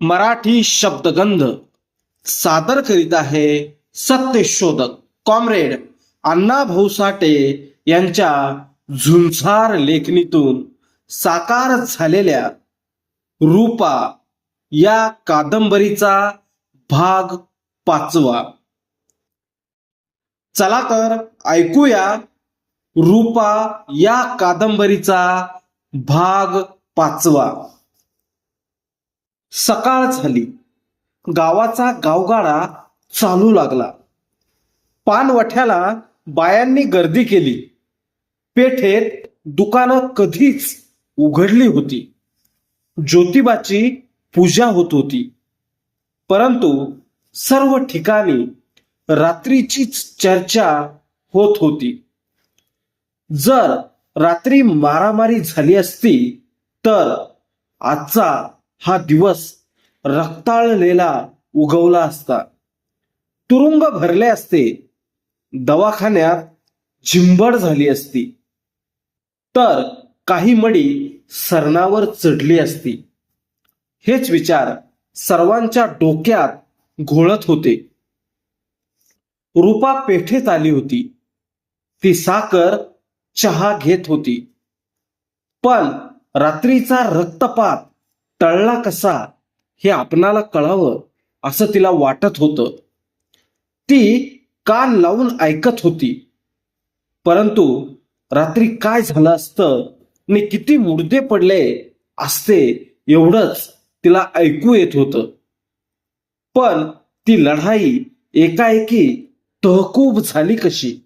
मराठी शब्दगंध सादर करीत आहे सत्यशोधक कॉम्रेड अण्णा भाऊ साठे यांच्या झुंझार लेखणीतून साकार झालेल्या रूपा या कादंबरीचा भाग पाचवा. चला तर ऐकूया रूपा या कादंबरीचा भाग पाचवा. सकाळ झाली. गावाचा गावगाडा चालू लागला. पानवठ्याला बायांनी गर्दी केली. पेठेत दुकानं कधीच उघडली होती. ज्योतिबाची पूजा होत होती. परंतु सर्व ठिकाणी रात्रीचीच चर्चा होत होती. जर रात्री मारामारी झाली असती तर आजचा हा दिवस रक्ताळलेला उगवला असता. तुरुंग भरले असते. दवाखान्यात झिंबड झाली असती. तर काही मडी सरणावर चढली असती. हेच विचार सर्वांच्या डोक्यात घोळत होते. रूपा पेठेत आली होती. ती साखर चहा घेत होती. पण रात्रीचा रक्तपात टळला कसा हे आपणाला कळावं असं तिला वाटत होतं. ती कान लावून ऐकत होती. परंतु रात्री काय झालं असतं आणि किती मुर्दे पडले असते एवढंच तिला ऐकू येत होतं. पण ती लढाई एकाएकी तहकूब झाली कशी?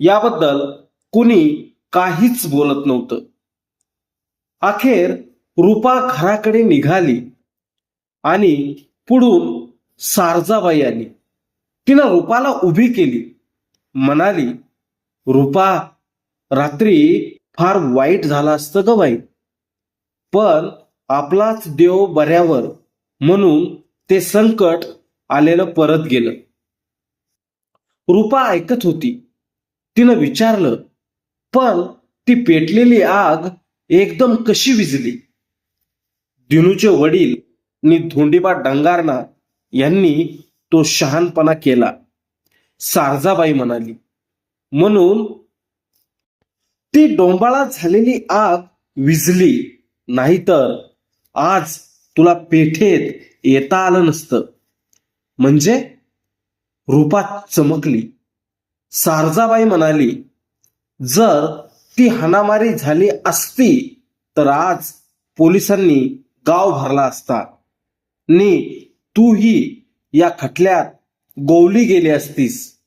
याबद्दल कुणी काहीच बोलत नव्हतं. अखेर रूपा घराकडे निघाली आणि पुढून सारजाबाई आली. तिनं रूपाला उभी केली. म्हणाली रूपा रात्री फार वाईट झाला असतं ग बाई. पण आपलाच देव बऱ्यावर म्हणून ते संकट आलेलं परत गेलं. रूपा ऐकत होती. तिनं विचारलं पण ती पेटलेली आग एकदम कशी विजली दिनूचे वडील नि धोंडीबा डंगारणा यांनी तो शहाणपणा केला. सारजाबाई म्हणाली म्हणून ती डोंबाळा झालेली आग विजली नाहीतर आज तुला पेठेत येता आलं नसतं. म्हणजे रूपात चमकली. सारजाबाई म्हणाली जर ती हाणामारी झाली असती तर आज पोलिसांनी गाव भरला असता. नी तूही या खटल्यात गोवली गेली असतीस.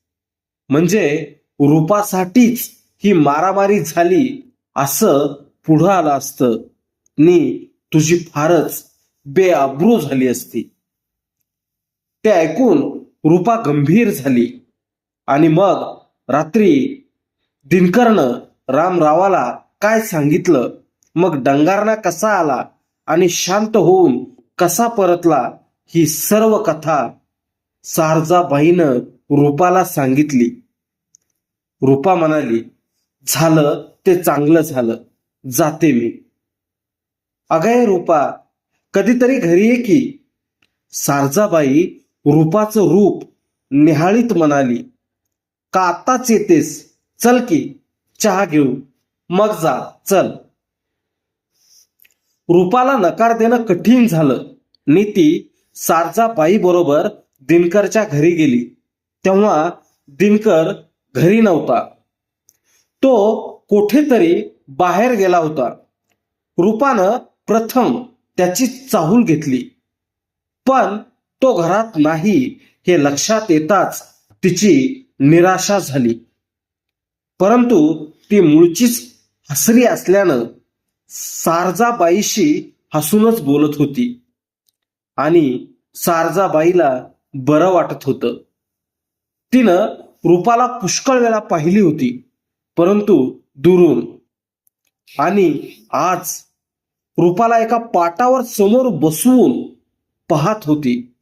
म्हणजे रूपासाठीच ही मारामारी झाली असं पुढं आलं असतं. नी तुझी फारच बेअब्रू झाली असती. ते ऐकून रूपा गंभीर झाली. आणि मग रात्री दिनकरनं रामरावाला काय सांगितलं? मग डंगारणा कसा आला? आणि शांत होऊन कसा परतला ही सर्व कथा सारजाबाईनं रूपाला सांगितली. रूपा म्हणाली झालं ते चांगलं झालं. जाते मी. अगय रूपा कधीतरी घरी ये की. सारजाबाई रूपाचं रूप निहाळीत म्हणाली का आत्ताच येतेस? चल की चहा घेऊ. मग जा चल. रूपाला नकार देणं कठीण झालं. नीती सारजाबाई बरोबर दिनकरच्या घरी गेली. तेव्हा दिनकर घरी नव्हता. तो कुठेतरी बाहेर गेला होता. रूपानं प्रथम त्याची चाहूल घेतली. पण तो घरात नाही हे लक्षात येताच तिची निराशा झाली. परंतु ती मूळचीच हसरी असल्यानं सारजाबाईशी हसूनच बोलत होती. आणि सारजाबाईला बरं वाटत होतं. तिनं रूपाला पुष्कळ वेळा पाहिली होती परंतु दुरून. आणि आज रूपाला एका पाटावर समोर बसवून पाहत होती.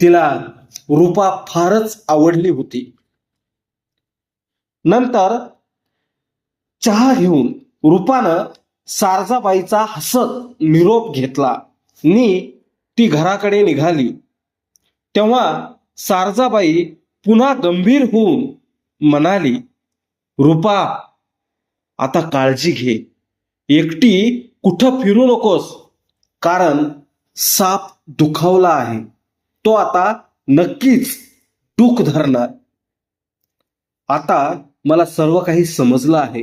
तिला रूपा फारच आवडली होती. नंतर चहा घेऊन रूपानं सारजाबाईचा हसत निरोप घेतला. नि ती घराकडे निघाली. तेव्हा सारजाबाई पुन्हा गंभीर होऊन म्हणाली रुपा आता काळजी घे. एकटी कुठं फिरू नकोस. कारण साप दुखावला आहे. तो आता नक्कीच टूक धरणार. आता मला सर्व काही समजलं आहे.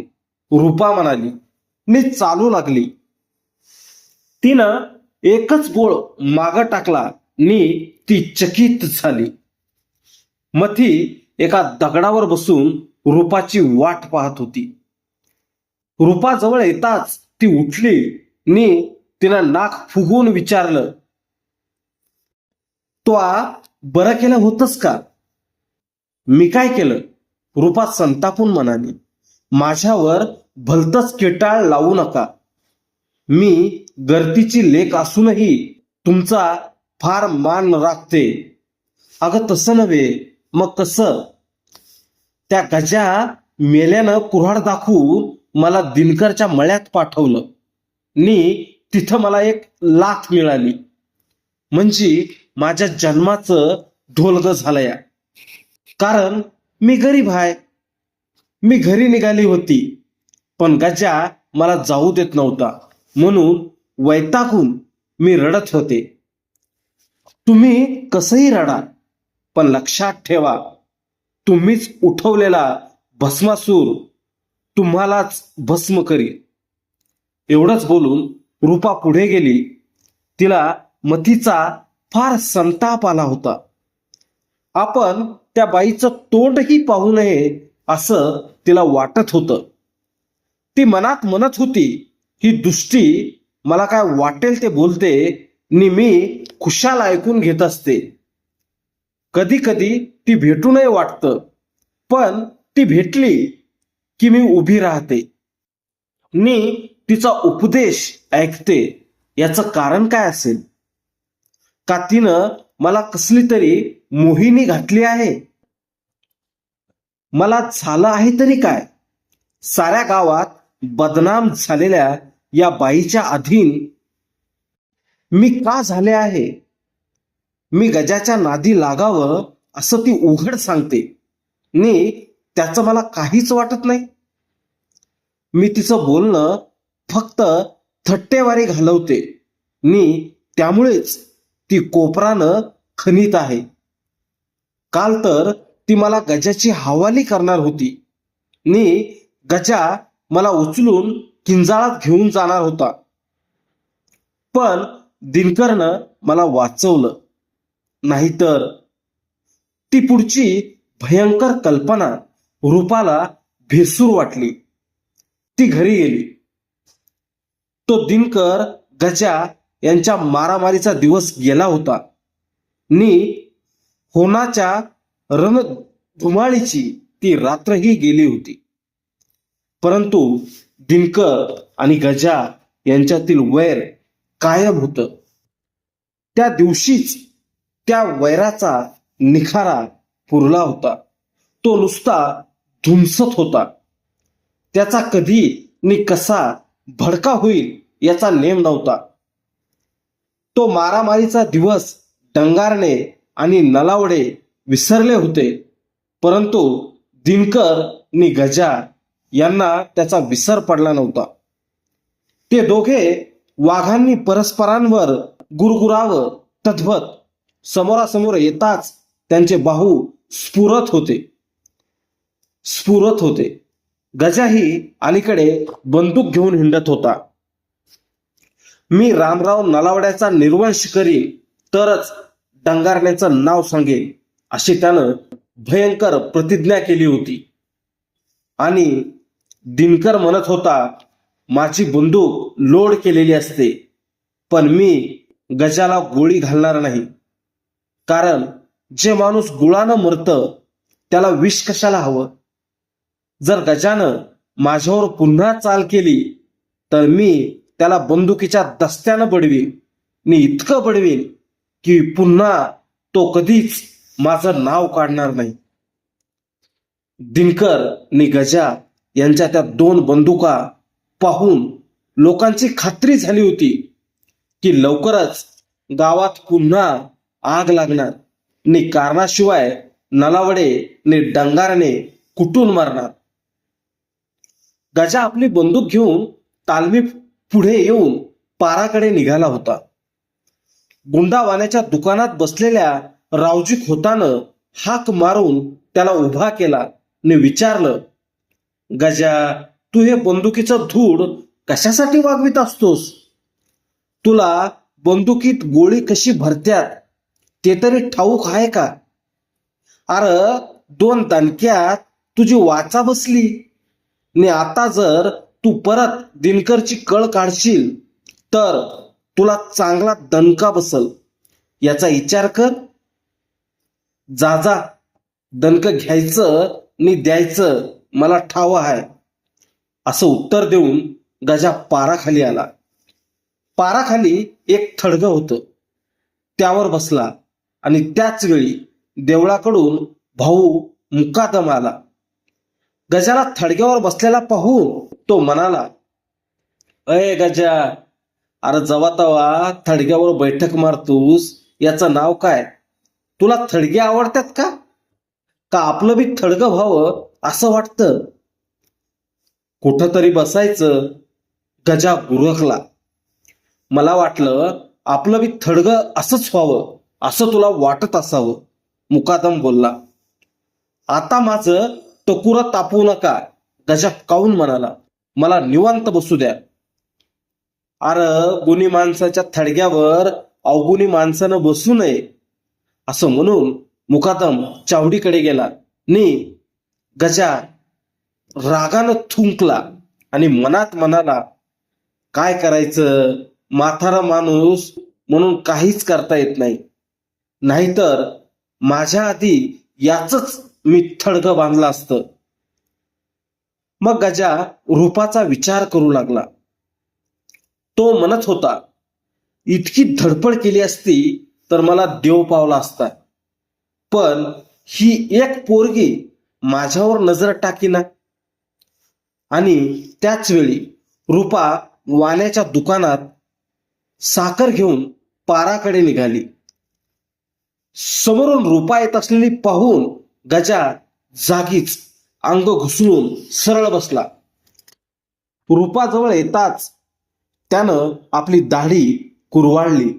रुपा म्हणाली मी चालू लागली. तिनं एकच गोळ माग टाकला नि ती चकित झाली. मथी एका दगडावर बसून रूपाची वाट पाहत होती. रूपाजवळ येताच ती उठली नि तिनं नाक फुगवून विचारलं तो बरं केलं होतस का? मी काय केलं? रूपा संतापून म्हणाली. माझ्यावर भलतच केटाळ लावू नका. मी गर्दीची लेख असूनही तुमचा फार मान राखते. अगं तसं नव्हे मग कसं? त्या गजा मेल्यानं कुऱ्हाड दाखवून मला दिनकरच्या मळ्यात पाठवलं. नी तिथं मला एक लाथ मिळाली. म्हणजे माझ्या जन्माचं ढोलग झालंया. कारण मी गरीब आहे मी घरी निघाली होती. पण गजा मला जाऊ देत नव्हता. म्हणून वैतागून मी रडत होते. तुम्ही कसंही रडा पण लक्षात ठेवा तुम्हीच उठवलेला भस्मासूर तुम्हालाच भस्म करी एवढंच बोलून रूपा पुढे गेली. तिला मतीचा फार संताप आला होता. आपण त्या बाईचं तोंडही पाहू नये असं तिला वाटत होतं. ती मनात म्हणत होती ही दुष्टी मला काय वाटेल ते बोलते नि मी खुशाल ऐकून घेत असते. कधी कधी ती भेटू नये वाटतं पण ती भेटली की मी उभी राहते. नि तिचा उपदेश ऐकते याचं कारण काय असेल? का तिनं मला कसली तरी मोहिनी घातली आहे? मला झालं आहे तरी काय? साऱ्या गावात बदनाम झालेल्या या बाईच्या अधीन मी का झाले आहे? मी गजाच्या नादी लागावं असं ती उघड सांगते. नि त्याचं मला काहीच वाटत नाही. मी तिचं बोलणं फक्त थट्टेवारी घालवते. नि त्यामुळेच ती कोपरानं खनित आहे. काल तर ती मला गजाची हवाली करणार होती. नि गजा मला उचलून किंजाळात घेऊन जाणार होता. पण दिनकरनं मला वाचवलं. नाहीतर ती पुढची भयंकर कल्पना रूपाला भेसूर वाटली. ती घरी गेली. तो दिनकर गजा यांच्या मारामारीचा दिवस गेला होता. नी होनाच्या रणधुमाळीची ती रात्रही गेली होती. परंतु दिनकर आणि गजा यांच्यातील वैर कायम होत. त्या दिवशीच त्या वैराचा निखारा पुरला होता. तो नुसता धुमसत होता. त्याचा कधी नि कसा भडका होईल याचा नेम नव्हता. तो मारामारीचा दिवस डंगारणे आणि नलावडे विसरले होते. परंतु दिनकर नि गजा यांना त्याचा विसर पडला नव्हता. ते दोघे वाघांनी परस्परांवर गुरगुरावं तद्भत समोरासमोर येताच त्यांचे बाहू स्फुरत होते. स्फुरत होते. गजाही अलीकडे बंदूक घेऊन हिंडत होता. मी रामराव नलावड्याचा निर्वंश करीन तरच डंगारण्याचं नाव सांगेन अशी त्यानं भयंकर प्रतिज्ञा केली होती. आणि दिनकर म्हणत होता माझी बंदूक लोड केलेली असते पण मी गजाला गोळी घालणार नाही. कारण जे माणूस गुळानं मरतं त्याला विष कशाला हवं? जर गजानं माझ्यावर पुन्हा चाल केली तर मी त्याला बंदुकीच्या दस्त्यानं बडवीन. मी इतकं बडवीन की पुन्हा तो कधीच माझं नाव काढणार नाही. दिनकर नि गजा यांच्या त्या दोन बंदुका पाहून लोकांची खात्री झाली होती की लवकरच गावात पुन्हा आग लागणार. नि कारणाशिवाय नलावडे नि डंगारने कुटून मारणार? गजा आपली बंदूक घेऊन तालमी पुढे येऊन पाराकडे निघाला होता. गुंडावाण्याच्या दुकानात बसलेल्या रावजी खोतानं हाक मारून त्याला उभा केला. ने विचारलं गजा तू हे बंदुकीचं धूड कशासाठी वागवित असतोस? तुला बंदुकीत गोळी कशी भरत्यात? ते तरी ठाऊक आहे का? अरे दोन दणक्यात तुझी वाचा बसली. ने आता जर तू परत दिनकरची कळ काढशील तर तुला चांगला दणका बसल. याचा विचार कर. जा जा दणक घ्यायचं नि द्यायचं. मला ठाव आहे. असं उत्तर देऊन गजा पाराखाली आला. पाराखाली एक थडगं होतं. त्यावर बसला आणि त्याच वेळी देवळाकडून भाऊ मुकादम आला. गजाला थडग्यावर बसलेला पाहून तो म्हणाला अय गजा अरे जवा तवा थडग्यावर बैठक मारतोस याचं नाव काय? तुला थडगे आवडतात का? का आपलं बी थडगं व्हावं असं वाटतं. कुठंतरी बसायचं गजा गुरखला. मला वाटलं आपलं बी थडगं असंच व्हावं असं तुला वाटत असावं मुकादम बोलला. आता माझं टकुरं तापवू नका गजा काऊन म्हणाला. मला निवांत बसू द्या. अरे गुणी माणसाच्या थडग्यावर अवगुणी माणसानं बसू नये असं म्हणून मुकादम चावडीकडे गेला. नी गजा रागानं थुंकला आणि मनात म्हणाला काय करायचं? माथारा माणूस म्हणून काहीच करता येत नाही. नाहीतर माझ्या आधी याच मी थडग बांधलं असतं. मग गजा रूपाचा विचार करू लागला. तो म्हणत होता इतकी धडपड केली असती तर मला देव पावला असता. पण ही एक पोरगी माझ्यावर नजर टाकीना आणि त्याच वेळी रूपा वाण्याच्या दुकानात साखर घेऊन पाराकडे निघाली. समोरून रूपा येत असलेली पाहून गजा जागीच अंग घुसळून सरळ बसला. रूपाजवळ येताच त्यानं आपली दाढी कुरवाळली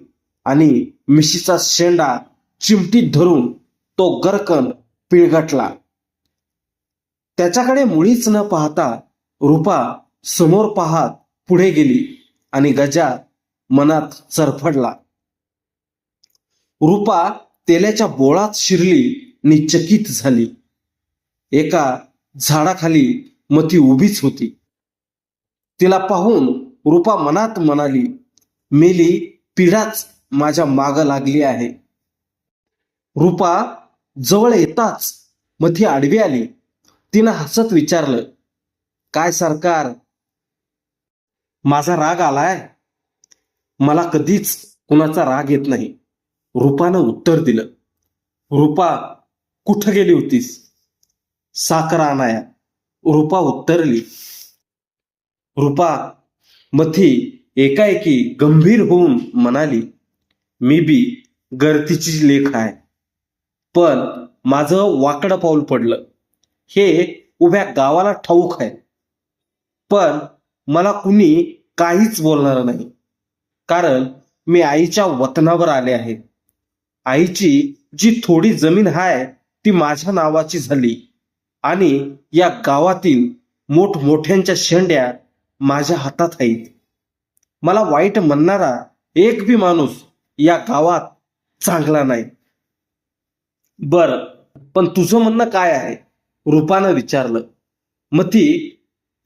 आणि मिशीचा शेंडा चिमटीत धरून तो गरकन पिळगटला. त्याच्याकडे मुळीच न पाहता रूपा समोर पाहत पुढे गेली आणि गजा मनात चरफडला. रूपा तेलाच्या बोळात शिरली आणि चकित झाली. एका झाडाखाली मती उभीच होती. तिला पाहून रूपा मनात म्हणाली मेली पिढाच माझ्या माग लागली आहे. रूपा जवळ येताच मथी आडवी आली. तिनं हसत विचारलं काय सरकार? माझा राग आलाय? मला कधीच कुणाचा राग येत नाही. रूपानं उत्तर दिलं रूपा कुठं गेली होतीस? साखर आणाया. रूपा उत्तरली रूपा मथी एकाएकी गंभीर होऊन म्हणाली मी बी गर्दीची लेख आहे पण माझं वाकडं पाऊल पडलं. हे उभ्या गावाला ठाऊक आहे. पण मला कुणी काहीच बोलणार नाही. कारण मी आईच्या वतनावर आले आहे. आईची जी थोडी जमीन आहे ती माझ्या नावाची झाली. आणि या गावातील मोठमोठ्यांच्या शेंड्या माझ्या हातात आहेत. मला वाईट म्हणणारा एक बी माणूस या गावात चांगला नाही. बर पण तुझं म्हणणं काय आहे? रूपानं विचारलं. मग ती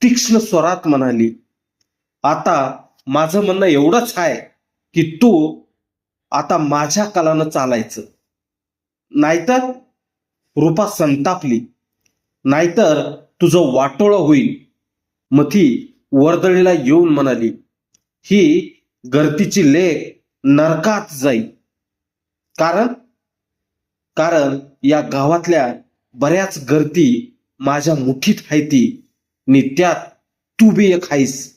तीक्ष्ण स्वरात म्हणाली आता माझं म्हणणं एवढंच आहे की तू आता माझ्या कलानं चालायचं. नाहीतर रूपा संतापली नाहीतर तुझं वाटोळं होईल. मग ती वर्दळीला येऊन म्हणाली ही गर्दीची लेख नरकात जाईल. कारण कारण या गावातल्या बऱ्याच गर्दी माझ्या मुठीत हायती नि त्यात तू बी एक हायस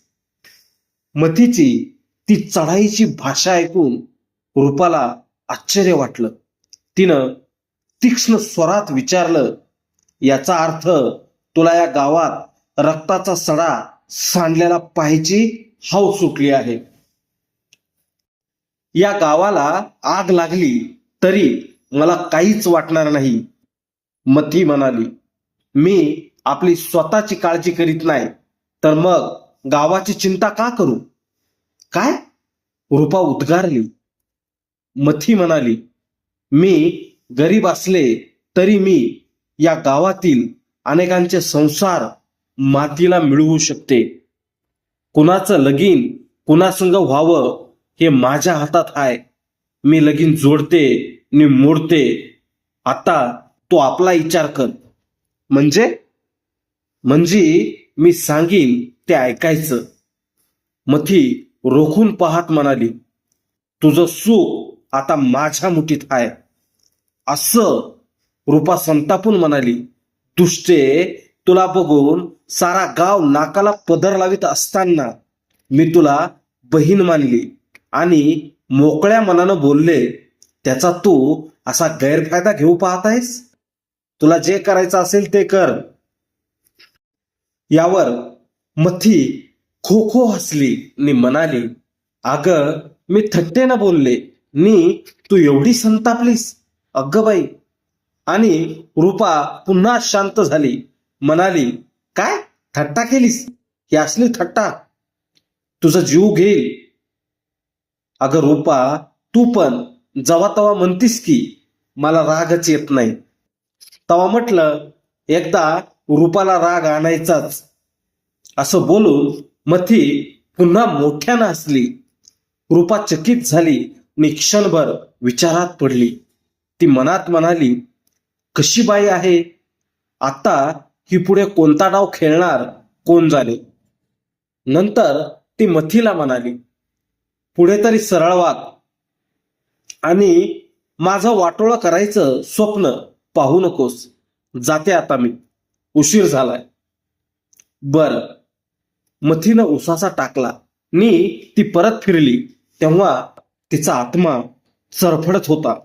मतीची ती चढाईची भाषा ऐकून रूपाला आश्चर्य वाटलं. तिनं तीक्ष्ण स्वरात विचारलं याचा अर्थ तुला या गावात रक्ताचा सडा सांडलेला पाहायची हाव सुटली आहे. या गावाला आग लागली तरी मला काहीच वाटणार नाही. मती म्हणाली मी आपली स्वतःची काळजी करीत नाही तर मग गावाची चिंता का करू? काय? रूपा उद्गारली. मथी म्हणाली मी गरीब असले तरी मी या गावातील अनेकांचे संसार मातीला मिळवू शकते. कुणाचं लगीन कुणासंग व्हावं हे माझ्या हातात आहे. मी लगीन जोडते आणि मोडते. आता तो आपला विचार कर. म्हणजे? म्हणजे मी सांगीन ते ऐकायचं. मथी रोखून पाहत म्हणाली तुझं सुख आता माझ्या मुठीत आहे. असं रूपा संतापून म्हणाली दुष्टे तुला बघून सारा गाव नाकाला पदर लावित असताना मी तुला बहीण मानली आणि मोकळ्या मनानं बोलले त्याचा तू असा गैरफायदा घेऊ पाहत आहेस? तुला जे करायचं असेल ते कर. यावर मथी खो खो हसली. नि म्हणाली अग मी थट्टेनं बोलले. नी तू एवढी संतापलीस. अगं बाई. आणि रूपा पुन्हा शांत झाली. म्हणाली काय? थट्टा केलीस? ही असली थट्टा. तुझा जीव घेईल. अगं रूपा तू पण जवा तवा म्हणतीस की मला रागच येत नाही. तवा म्हटलं एकदा रूपाला राग आणायचाच. असं बोलून मथी पुन्हा मोठ्यानं हसली. रूपा चकित झाली आणि क्षणभर विचारात पडली. ती मनात म्हणाली कशी बाई आहे? आता ही पुढे कोणता डाव खेळणार? कोण जाणे? नंतर ती मथीला म्हणाली पुढे तरी सरळ वाग आणि माझं वाटोळं करायचं स्वप्न पाहू नकोस. जाते आता मी. उशीर झालाय. बर. मथीनं उसासा टाकला. नी ती परत फिरली. तेव्हा तिचा आत्मा चरफडत होता.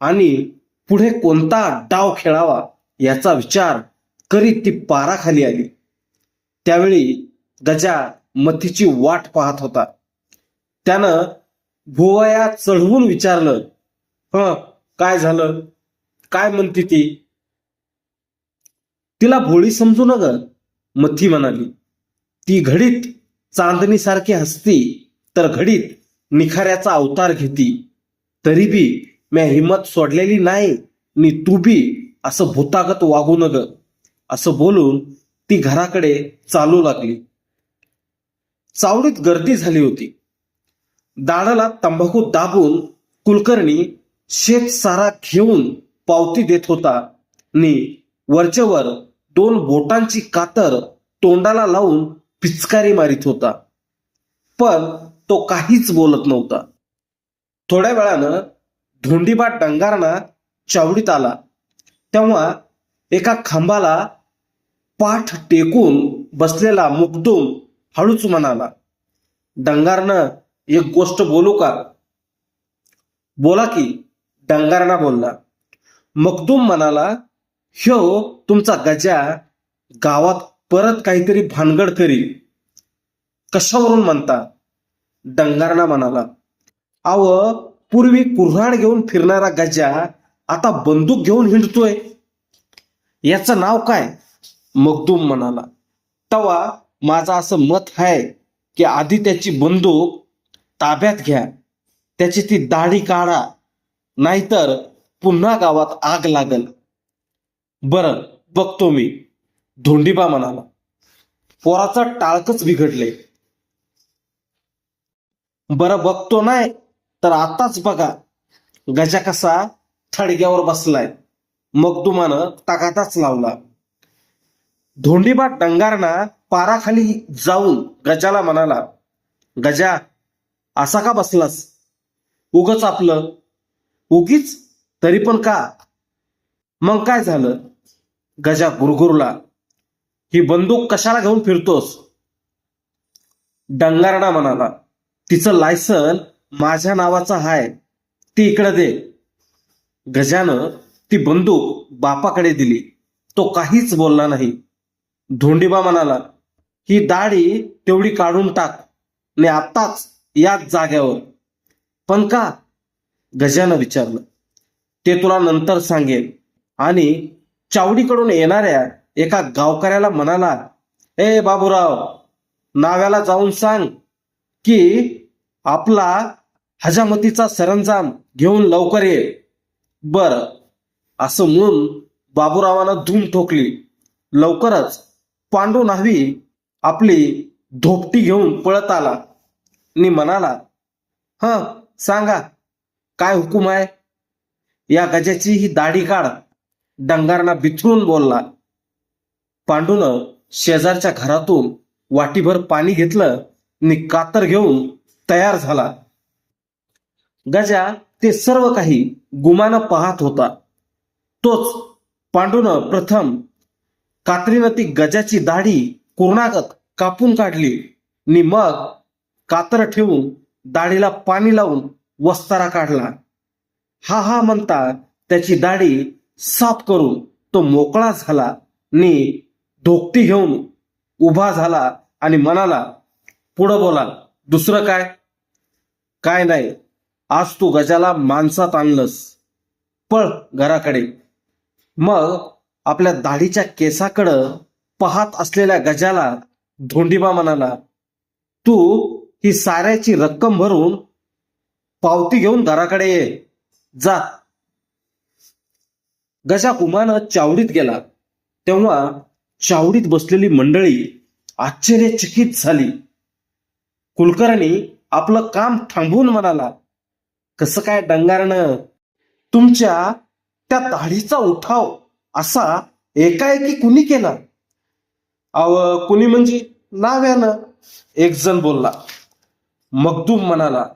आणि पुढे कोणता डाव खेळावा याचा विचार करीत ती पाराखाली आली. त्यावेळी गजा मथीची वाट पाहत होता. त्यानं भुवया चढवून विचारलं ह काय झालं? काय म्हणते ती? तिला भोळी समजू नका मथी म्हणाली. ती घडीत चांदणीसारखी हसती तर घडीत निखाऱ्याचा अवतार घेती. तरी बी म्या हिम्मत सोडलेली नाही नी तू बी असं भूतागत वागू नग असं बोलून ती घराकडे चालू लागली. चावडीत गर्दी झाली होती. दाडाला तंबाखू दाबून कुलकर्णी शेत सारा घेऊन पावती देत होता. नि वरच्यावर दोन बोटांची कातर तोंडाला लावून पिचकारी मारित होता. पण तो काहीच बोलत नव्हता. थोड्या वेळानं धोंडीबा डंगारणा चावडीत आला. तेव्हा एका खांबाला पाठ टेकून बसलेला मुकदूम हळूच म्हणाला डंगारनं एक गोष्ट बोलू का? बोला की डंगारणा बोलला. मखदूम म्हणाला ह्यो तुमचा गजा गावात परत काहीतरी भानगड करील कशावरून म्हणता? डंगारणा म्हणाला आव पूर्वी कुऱ्हाड घेऊन फिरणारा गजा आता बंदूक घेऊन हिंडतोय. याचं नाव काय? मखदूम म्हणाला तवा माझं असं मत आहे की आधी त्याची बंदूक ताब्यात घ्या त्याची ती दाढी काढा नाहीतर पुन्हा गावात आग लागल. बरं बघतो मी. धोंडीबा म्हणाला. पोराचं टाळकच बिघडले. बरं बघतो नाही तर आताच बघा. गजा कसा थडग्यावर बसलाय. मग तुम्हाला ताकाताच लावला. धोंडीबा डंगारना पाराखाली जाऊन गजाला म्हणाला गजा असा का बसलास? उगच आपलं. उगीच तरी पण का? मग काय झालं? गजा गुरगुरला ही बंदूक कशाला घेऊन फिरतोस? डंगारणा म्हणाला तिचं लायसन माझ्या नावाचं हाय ती इकडे दे. गजानं ती बंदूक बापाकडे दिली. तो काहीच बोलला नाही. धोंडीबा म्हणाला ही दाढी तेवढी काढून टाक आणि आत्ताच याच जाग्यावर. पण का? गजानं विचारलं ते तुला नंतर सांगेल आणि चावडीकडून येणाऱ्या एका गावकऱ्याला म्हणाला ए बाबूराव नाव्याला जाऊन सांग की आपला हजामतीचा सरंजाम घेऊन लवकर ये. बर. असं म्हणून बाबूरावानं धूम ठोकली. लवकरच पांडू न्हावी आपली धोपटी घेऊन पळत आला. आणि म्हणाला ह सांगा काय हुकूम आहे? या गजाची ही दाढी काढ. डंगारना बिथरून बोलला. पांडूनं शेजारच्या घरातून वाटीभर पाणी घेतलं. आणि कातर घेऊन तयार झाला. गजा ते सर्व काही गुमानं पाहत होता. तोच पांडूनं प्रथम कात्रीनं ती गजाची दाढी कुरणागत कापून काढली. आणि मग कातर ठेवून दाढीला पाणी लावून वस्तारा काढला. हा हा म्हणता त्याची दाढी साफ करून तो मोकळा झाला नि धोकटी घेऊन उभा झाला आणि म्हणाला पुढं बोला दुसरं काय? काय नाही आज तू गजाला माणसात आणलंस. पळ घराकडे. मग आपल्या दाढीच्या केसाकडं पाहत असलेल्या गजाला धोंडीबा म्हणाला तू ही साऱ्याची रक्कम भरून पावती घेऊन घराकडे ये. जा. गजा कुमानं चावडीत गेला तेव्हा चावडीत बसलेली मंडळी आश्चर्यचकित झाली. कुलकर्णी आपलं काम थांबवून म्हणाला कसं काय डंगारनं? तुमच्या त्या दाढीचा उठाव असा एकाएकी कुणी केला? अव कुणी म्हणजे नाव्यानं एक जण बोलला. मगदूम म्हणाला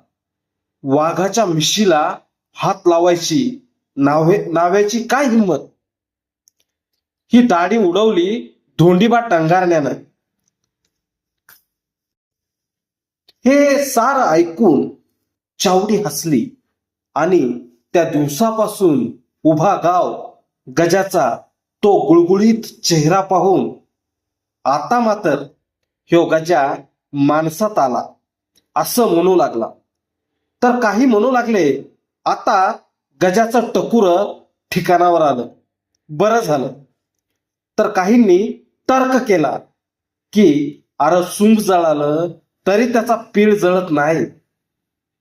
वाघाच्या मिशीला हात लावायची नावे नाव्याची काय हिंमत? ही दाढी उडवली धोंडीबा टंगारण्यानं हे सार ऐकून चावडी हसली आणि त्या दिवसापासून उभा गाव गजाचा तो गुळगुळीत चेहरा पाहून आता मात्र ह्यो गजा माणसात आला असं म्हणू लागला. तर काही म्हणू लागले आता गजाचं टकुर ठिकाणावर आलं. बरं झालं. तर काहींनी तर्क केला की अरे सुंग जळालं तरी त्याचा पीळ जळत नाही.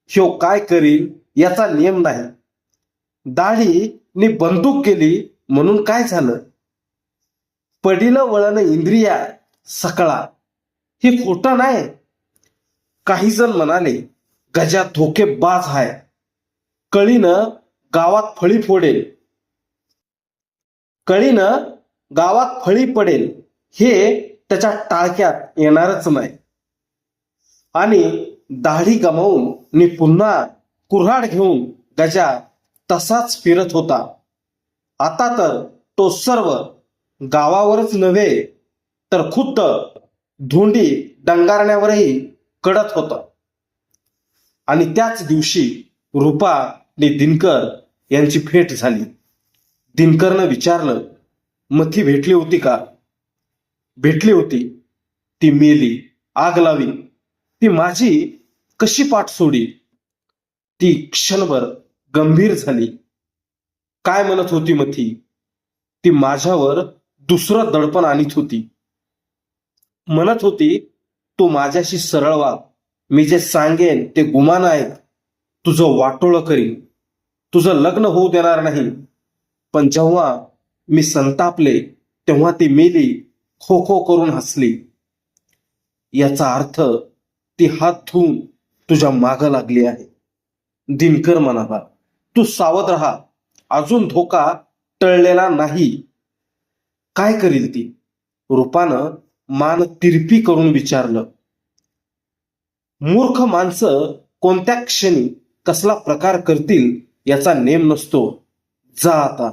ह्यो काय करील याचा नियम नाही. दाढीनी बंदूक केली म्हणून काय झालं? पडिलं वळण इंद्रिया सकळा. हे खोटं नाही. काही जण म्हणाले गजा धोकेबाज आहे कळीनं गावात फळी फोडेल. कळीनं गावात फळी पडेल. हे त्याच्या टाळक्यात येणारच नाही. आणि दाढी गमावून मी पुन्हा कुऱ्हाड घेऊन गजा तसाच फिरत होता. आता तर तो सर्व गावावरच नव्हे तर खुद्द धोंडी डंगारण्यावरही कडत होत. आणि त्याच दिवशी रुपा आणि दिनकर यांची भेट झाली. दिनकरनं विचारलं मथी भेटली होती का? भेटली होती. ती मेली आग लावी. ती माझी कशी पाठ सोडी? ती क्षणभर गंभीर झाली. काय म्हणत होती मथी? ती माझ्यावर दुसरं दडपण आणीत होती. म्हणत होती तू माझ्याशी सरळ वाग मी जे सांगेन ते गुमान आहेत. तुझं वाटोळं करीन. तुझं लग्न होऊ देणार नाही. पण जेव्हा मी संतापले तेव्हा ती मेली खो खो करून हसली. याचा अर्थ ती हात धुवून तुझ्या माग लागली आहे. दिनकर म्हणाला तू सावध राहा. अजून धोका टळलेला नाही. काय करील ती? रूपानं मान तिरपी करून विचारलं. मूर्ख माणसं कोणत्या क्षणी कसला प्रकार करतील याचा नेम नसतो. जा आता.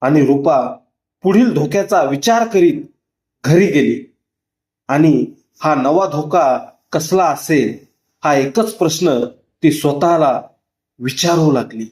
आणि रूपा पुढील धोक्याचा विचार करीत घरी गेली. आणि हा नवा धोका कसला असेल हा एकच प्रश्न ती स्वतःला विचारू लागली.